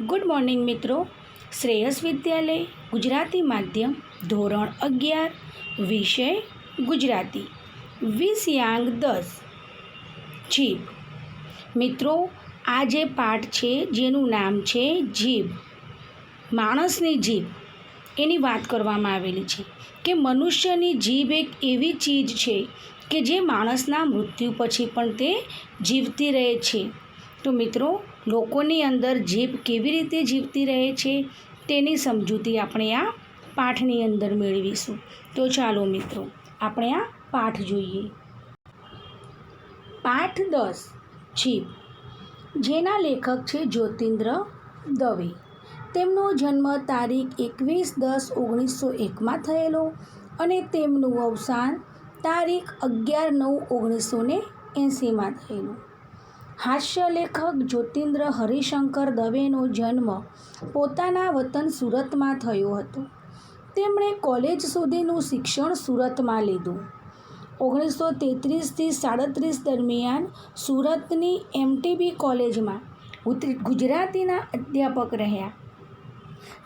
Good morning મિત્રો. શ્રેયસ વિદ્યાલય, ગુજરાતી માધ્યમ, ધોરણ અગિયાર, વિષય ગુજરાતી. વિષયાંક દસ. જીભ. મિત્રો, આ જે પાઠ છે, જેનું નામ છે જીભ. માણસની જીભ. એની વાત કરવામાં આવેલી છે કે મનુષ્યની જીભ એક એવી ચીજ છે કે જે માણસના મૃત્યુ પછી પણ તે જીવતી રહે છે. તો મિત્રો લોકોની અંદર જીભ કેવી રીતે જીવતી રહે છે તેની સમજૂતી આપણે આ પાઠની અંદર મેળવીશું. તો ચાલો મિત્રો, આપણે આ પાઠ જોઈએ. પાઠ દસ, જીભ. જેના લેખક છે જ્યોતિન્દ્ર દવે. તેમનો જન્મ તારીખ એકવીસ દસ ઓગણીસો એકમાં થયેલો અને તેમનું અવસાન તારીખ અગિયાર નવ ઓગણીસો ને એંસીમાં થયેલું. હાસ્ય લેખક જ્યોતિન્દ્ર હરિશંકર દવેનો જન્મ પોતાના વતન સુરતમાં થયો હતો. તેમણે કોલેજ સુધીનું શિક્ષણ સુરતમાં લીધું. ઓગણીસો તેત્રીસથી સાડત્રીસ દરમિયાન સુરતની એમટીબી કોલેજમાં ગુજરાતીના અધ્યાપક રહ્યા.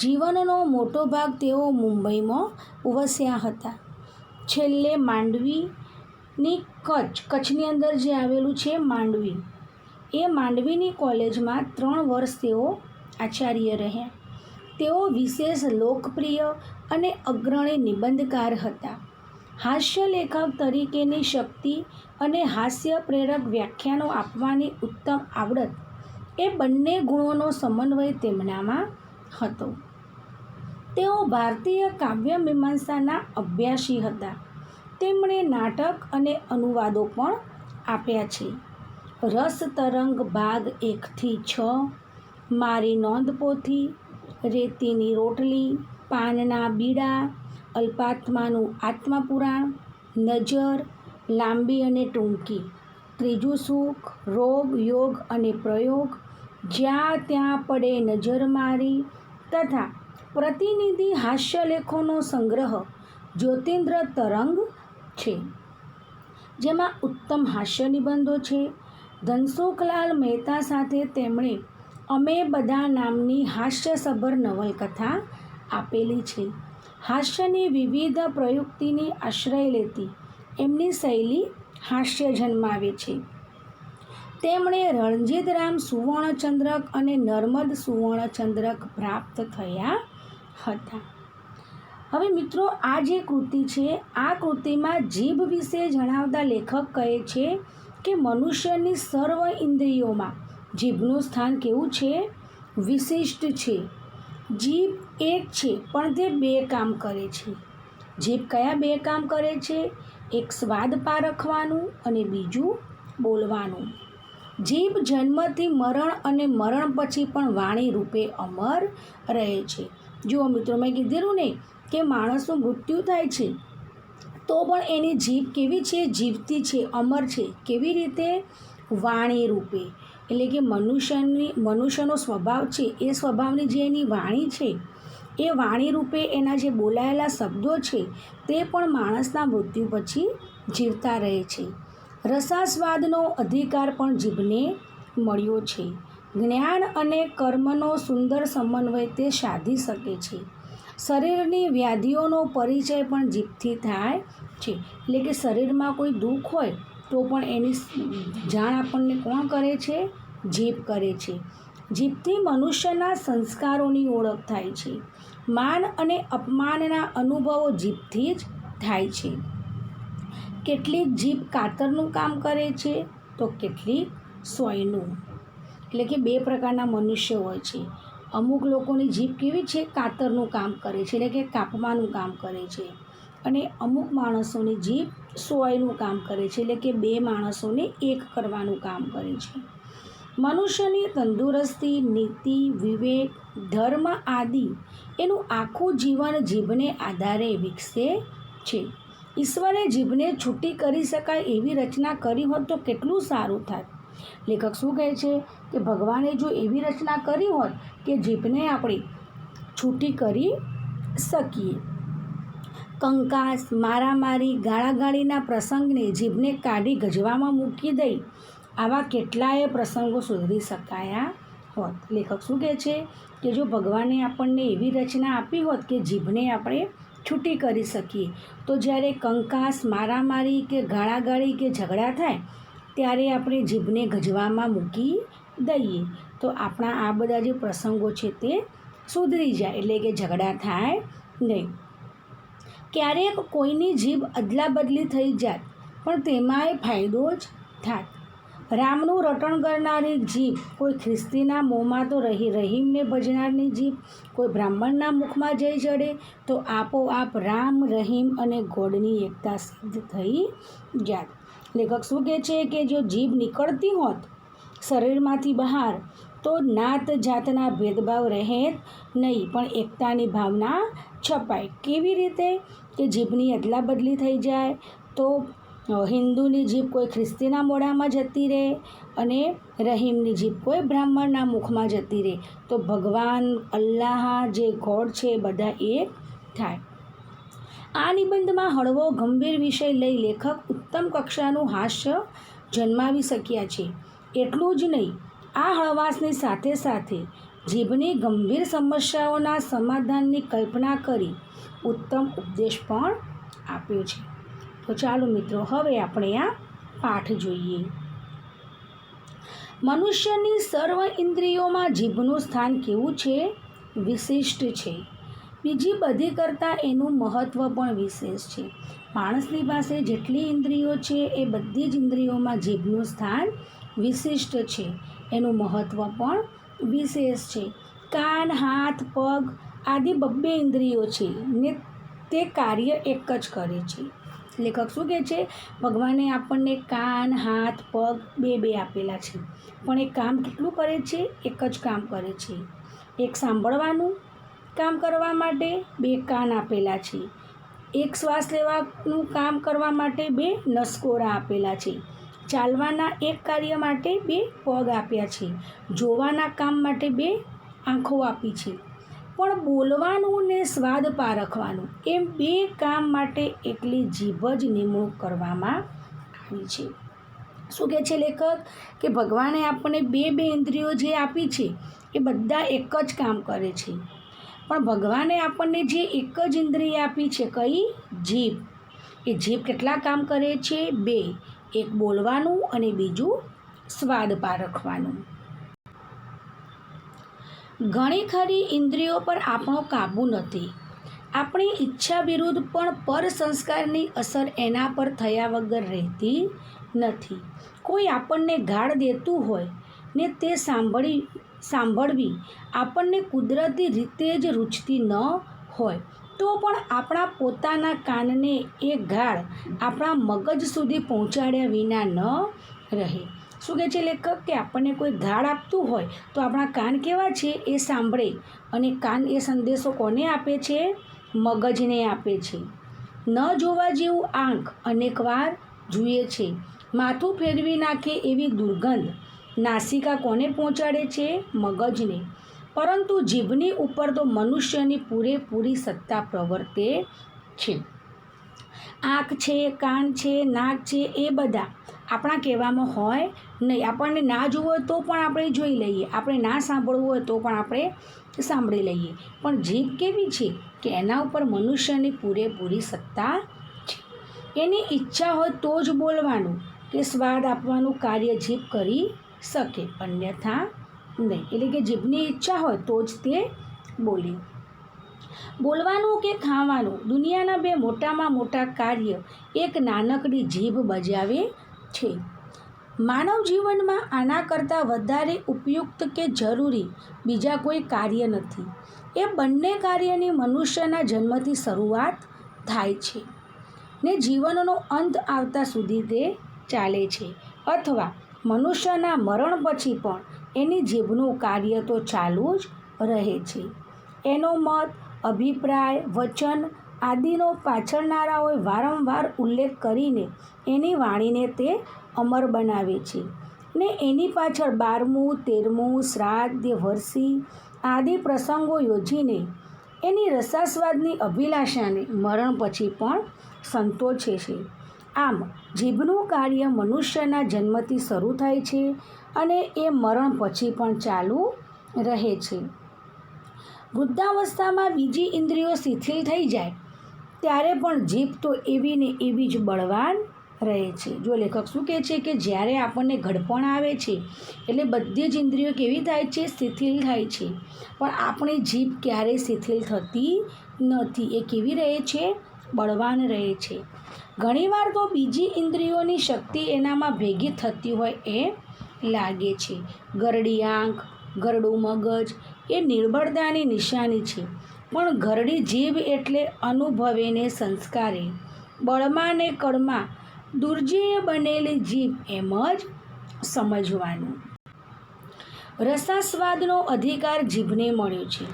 જીવનનો મોટો ભાગ તેઓ મુંબઈમાં વસ્યા હતા. છેલ્લે માંડવીની કચ્છ, કચ્છની અંદર જે આવેલું છે માંડવી. એ માંડવીની કોલેજમાં ત્રણ વર્ષ તેઓ આચાર્ય રહ્યા. તેઓ વિશેષ લોકપ્રિય અને અગ્રણી નિબંધકાર હતા. હાસ્ય લેખક તરીકેની શક્તિ અને હાસ્ય પ્રેરક વ્યાખ્યાનો આપવાની ઉત્તમ આવડત એ બંને ગુણોનો સમન્વય તેમનામાં હતો. તેઓ ભારતીય કાવ્ય મીમાંસાના અભ્યાસી હતા. તેમણે નાટક અને અનુવાદો પણ આપ્યા છે. રસ તરંગ ભાગ એકથી છ, મારી નોંધપોથી, રેતીની રોટલી, પાનના બીડા, અલ્પાત્માનું આત્માપુરાણ, નજર, લાંબી અને ટૂંકી, ત્રીજું સુખ, રોગ, યોગ અને પ્રયોગ, જ્યાં ત્યાં પડે નજર મારી, તથા પ્રતિનિધિ હાસ્યલેખોનો સંગ્રહ, જ્યોતિન્દ્ર તરંગ છે, જેમાં ઉત્તમ હાસ્ય નિબંધો છે ધનસુખલાલ મહેતા સાથે તેમણે અમે બધા નામની હાસ્યસભર નવલકથા આપેલી છે. હાસ્યની વિવિધ પ્રયુક્તિની આશ્રય લેતી એમની શૈલી હાસ્ય જન્માવે છે. તેમણે રણજીતરામ સુવર્ણચંદ્રક અને નર્મદ સુવર્ણચંદ્રક પ્રાપ્ત થયા હતા. હવે મિત્રો, આ જે કૃતિ છે, આ કૃતિમાં જીભ વિશે જણાવતા લેખક કહે છે કે મનુષ્યની સર્વ ઇન્દ્રિયોમાં જીભનું સ્થાન કેવું છે? વિશિષ્ટ છે. જીભ એક છે, પણ તે બે કામ કરે છે. જીભ કયા બે કામ કરે છે? એક સ્વાદ પારખવાનું અને બીજું બોલવાનું. જીભ જન્મથી મરણ અને મરણ પછી પણ વાણી રૂપે અમર રહે છે. જુઓ મિત્રો, મેં કીધેલું ને કે માણસનું મૃત્યુ થાય છે. તો પણ એની જીભ કેવી છે? જીવતી છે, અમર છે? કેવી રીતે? વાણી રૂપે. એટલે કે મનુષ્યની, મનુષ્યનો સ્વભાવ છે, એ સ્વભાવની જે એની વાણી છે, એ વાણી રૂપે એના જે બોલાયેલા શબ્દો છે, તે પણ માણસના મૃત્યુ પછી જીવતા રહે છે. રસાસ્વાદનો અધિકાર પણ જીભને મળ્યો છે. જ્ઞાન અને કર્મનો સુંદર સમન્વય તે સાધી શકે છે. શરીરની વ્યાધિઓનો પરિચય પણ જીભથી થાય છે. એટલે કે શરીરમાં કોઈ દુઃખ હોય તો પણ એની જાણ આપણને કોણ કરે છે? જીભ કરે છે. જીભથી મનુષ્યના સંસ્કારોની ઓળખ થાય છે. માન અને અપમાનના અનુભવો જીભથી જ થાય છે. કેટલીક જીભ કાતરનું કામ કરે છે તો કેટલીક સોયનું. એટલે કે બે પ્રકારના મનુષ્ય હોય છે. અમુક લોકોની જીભ કેવી છે? કાતરનું કામ કરે છે એટલે કે કાપવાનું કામ કરે છે. અને અમુક માણસોની જીભ સોયનું કામ કરે છે એટલે કે બે માણસોને એક કરવાનું કામ કરે છે. મનુષ્યની તંદુરસ્તી, નીતિ, વિવેક, ધર્મ આદિ એનું આખું જીવન જીભને આધારે વિકસે છે. ઈશ્વરે જીભને છૂટી કરી શકાય એવી રચના કરી હોત તો કેટલું સારું થાત? લેખક શું કહે છે કે ભગવાને જો એવી રચના કરી હોત કે જીભને આપણે છૂટી કરી શકીએ. કંકાસ, મારામારી, ગાળાગાળીના પ્રસંગને જીભને કાઢી ગજવામાં મૂકી દઈ આવા કેટલાય પ્રસંગો સુધરી શકાયા હોત. લેખક શું કહે છે કે જો ભગવાને આપણને એવી રચના આપી હોત કે જીભને આપણે છૂટી કરી શકીએ, તો જ્યારે કંકાસ, મારામારી કે ગાળાગાળી કે ઝઘડા થાય ત્યારે આપણે જીભને ગજવામાં મૂકી દઈએ. તો આપણા આ બધા જે પ્રસંગો છે તે સુધરી જાય, એટલે કે ઝઘડા થાય નહીં. ક્યારેક કોઈની જીભ અદલા બદલી થઈ જાય પણ તેમાંય ફાયદો જ થાય રામનું રટણ કરનારી જીભ. કોઈ ખ્રિસ્તીના મોંમાં તો રહી, રહીમને ભજનારની જીભ. કોઈ બ્રાહ્મણના મુખમાં જઈ ચડે તો આપોઆપ રામ, રહીમ અને ગોડની એકતા સિદ્ધ થઈ જાત લેખક શું કહે છે કે જો જીભ નીકળતી હોત શરીરમાંથી બહાર, તો નાત જાતના ભેદભાવ રહે નહીં, પણ એકતાની ભાવના છપાય. કેવી રીતે? કે જીભની અદલા બદલી થઈ જાય તો હિન્દુની જીભ કોઈ ખ્રિસ્તીના મોઢામાં જતી રહે અને રહીમની જીભ કોઈ બ્રાહ્મણના મુખમાં જતી રહે, તો ભગવાન, અલ્લાહ, જે ગોડ છે બધા એક થાય. આ નિબંધમાં હળવો, ગંભીર વિષય લઈ લેખક ઉત્તમ કક્ષાનું હાસ્ય જન્માવી શક્યા છે. એટલું જ નહીં, આ હળવાશની સાથે સાથે જીભની ગંભીર સમસ્યાઓના સમાધાનની કલ્પના કરી ઉત્તમ ઉપદેશ પણ આપ્યો છે. તો ચાલો મિત્રો, હવે આપણે આ પાઠ જોઈએ. મનુષ્યની સર્વ ઇન્દ્રિયોમાં જીભનું સ્થાન કેવું છે? વિશિષ્ટ છે. બીજી બધી કરતાં એનું મહત્ત્વ પણ વિશેષ છે. માણસની પાસે જેટલી ઇન્દ્રિયો છે, એ બધી જ ઇન્દ્રિયોમાં જીભનું સ્થાન વિશિષ્ટ છે. એનું મહત્ત્વ પણ વિશેષ છે. કાન, હાથ, પગ આદિ બબ્બે ઇન્દ્રિયો છે ને તે કાર્ય એક જ કરે છે. લેખક શું કહે છે? ભગવાને આપણને કાન, હાથ, પગ બે બે આપેલા છે. પણ એ કામ કેટલું કરે છે? એક જ કામ કરે છે. એક સાંભળવાનું કામ કરવા માટે બે કાન આપેલા છે. એક શ્વાસ લેવાનું કામ કરવા માટે બે નસકોરા આપેલા છે. ચાલવાના એક કાર્ય માટે બે પગ આપ્યા છે. જોવાના કામ માટે બે આંખો આપી છે. પણ બોલવાનું ને સ્વાદ પારખવાનું એમ બે કામ માટે એટલી જીભ જ નિમણૂક કરવામાં આવી છે. શું કહે છે લેખક? કે ભગવાને આપણને બે બે ઇન્દ્રિયો જે આપી છે, એ બધા એક જ કામ કરે છે. પણ ભગવાને આપણને જે એક જ ઇન્દ્રિય આપી છે કઈ? જીભ. એ જીભ કેટલા કામ કરે છે? બે. એક બોલવાનું અને બીજું સ્વાદ પારખવાનું. ઘણી ખરી ઇન્દ્રિયો પર આપણો કાબૂ નથી. આપણી ઈચ્છા વિરુદ્ધ પણ પર સંસ્કારની અસર એના પર થયા વગર રહેતી નથી. કોઈ આપણને ગાળ દેતું હોય ને તે સાંભળી, સાંભળવી આપણને કુદરતી રીતે જ રૂચતી ન હોય, તો પણ આપણા પોતાના કાનને એ ગાળ આપણા મગજ સુધી પહોંચાડ્યા વિના ન રહે. શું કહે છે લેખક કે આપણને કોઈ ગાળ આપતું હોય તો આપણા કાન કેવા છે એ સાંભળે અને કાન એ સંદેશો કોને આપે છે? મગજને આપે છે. ન જોવા જેવું આંખ અનેકવાર જુએ છે. માથું ફેરવી નાખે એવી દુર્ગંધ નાસિકા કોને પહોંચાડે છે? મગજને. પરંતુ જીભની ઉપર તો મનુષ્યની પૂરેપૂરી સત્તા પ્રવર્તે છે. આંખ છે, કાન છે, નાક છે એ બધા આપણા કહેવામાં હોય નહીં, આપણને ના જોવું હોય તો પણ આપણે જોઈ લઈએ. આપણે ના સાંભળવું હોય તો પણ આપણે સાંભળી લઈએ. પણ જીભ કેવી છે કે એના ઉપર મનુષ્યની પૂરેપૂરી સત્તા છે? એની ઈચ્છા હોય તો જ બોલવાનું કે સ્વાદ આપવાનું કાર્ય જીભ કરી શકે, અન્યથા નહીં. એટલે કે જીભની ઈચ્છા હોય તો જ તે બોલે. બોલવાનું કે ખાવાનું? દુનિયાના બે મોટામાં મોટા કાર્ય એક નાનકડી જીભ બજાવે છે. માનવ જીવનમાં આના કરતાં વધારે ઉપયુક્ત કે જરૂરી બીજા કોઈ કાર્ય નથી. એ બંને કાર્યની મનુષ્યના જન્મથી શરૂઆત થાય છે ને જીવનનો અંત આવતા સુધી તે ચાલે છે અથવા મનુષ્યના મરણ પછી પણ એની જીભનું કાર્ય તો ચાલુ જ રહે છે. એનો મત, અભિપ્રાય, વચન આદિનો પાછળનારાઓએ વારંવાર ઉલ્લેખ કરીને એની વાણીને તે અમર બનાવે છે. ને એની પાછળ બારમું, તેરમું, શ્રાદ્ધ, વરસી આદિ પ્રસંગો યોજીને એની રસાસ્વાદની અભિલાષાને મરણ પછી પણ સંતોષે છે. આમ જીભનું કાર્ય મનુષ્યના જન્મથી શરૂ થાય છે અને એ મરણ પછી પણ ચાલુ રહે છે. વૃદ્ધાવસ્થામાં બીજી ઇન્દ્રિયો શિથિલ થઈ જાય, ત્યારે પણ જીભ તો એવી ને એવી જ બળવાન રહે છે. જો લેખક શું કહે છે કે જ્યારે આપણને ઘડપણ આવે છે, એટલે બધી જ ઇન્દ્રિયો કેવી થાય છે? શિથિલ થાય છે. પણ આપણી જીભ ક્યારેય શિથિલ થતી નથી. એ કેવી રહે છે? બળવાન રહે છે. ઘણીવાર તો બીજી ઇન્દ્રિયોની શક્તિ એનામાં ભેગી થતી હોય એ લાગે છે. ગરડી આંખ, ગરડું મગજ, એ નિર્બળતાની નિશાની છે. પણ ઘરડી જીભ એટલે અનુભવેને સંસ્કારે. બળમાં ને કળમાં દુર્જીએ બનેલી જીભ એમ જ સમજવાનું. રસાસ્વાદનો અધિકાર જીભને મળ્યો છે.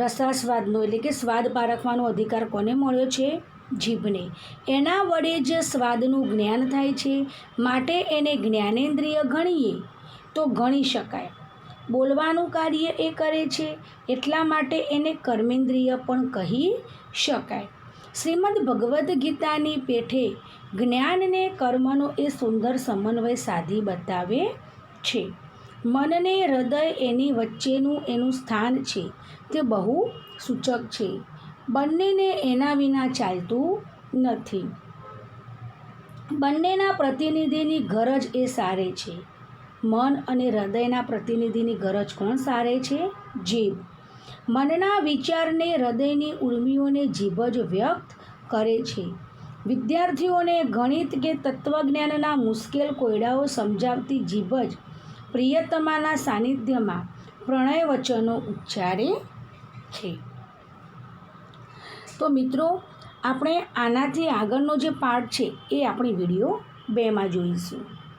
રસાસ્વાદનો એટલે કે સ્વાદ પારખવાનો અધિકાર કોને મળ્યો છે? જીભને. એના વડે જ સ્વાદનું જ્ઞાન થાય છે. માટે એને જ્ઞાનેન્દ્રિય ગણીએ તો ગણી શકાય. બોલવાનું કાર્ય એ કરે છે. એટલા માટે એને કર્મેન્દ્રિય પણ કહી શકાય. શ્રીમદ ભગવદ્ ગીતાની પેઠે જ્ઞાનને કર્મનો એ સુંદર સમન્વય સાધી બતાવે છે. મનને હૃદય એની વચ્ચેનું એનું સ્થાન છે, તે બહુ સૂચક છે. બંનેને એના વિના ચાલતું નથી. બંનેના પ્રતિનિધિની ગરજ એ સારે છે. મન અને હૃદયના પ્રતિનિધિની ગરજ કોણ સારે છે? જીભ. મનના વિચારને હૃદયની ઉર્મિઓને જીભ જ વ્યક્ત કરે છે. વિદ્યાર્થીઓને ગણિત કે તત્વજ્ઞાનના મુશ્કેલ કોયડાઓ સમજાવતી જીભ જ પ્રિયતમાના સાનિધ્યમાં પ્રણય વચનો ઉચ્ચારે છે. તો મિત્રો, આપણે આનાથી આગળનો જે પાઠ છે એ આપણી વીડિયો બેમાં જોઈશું.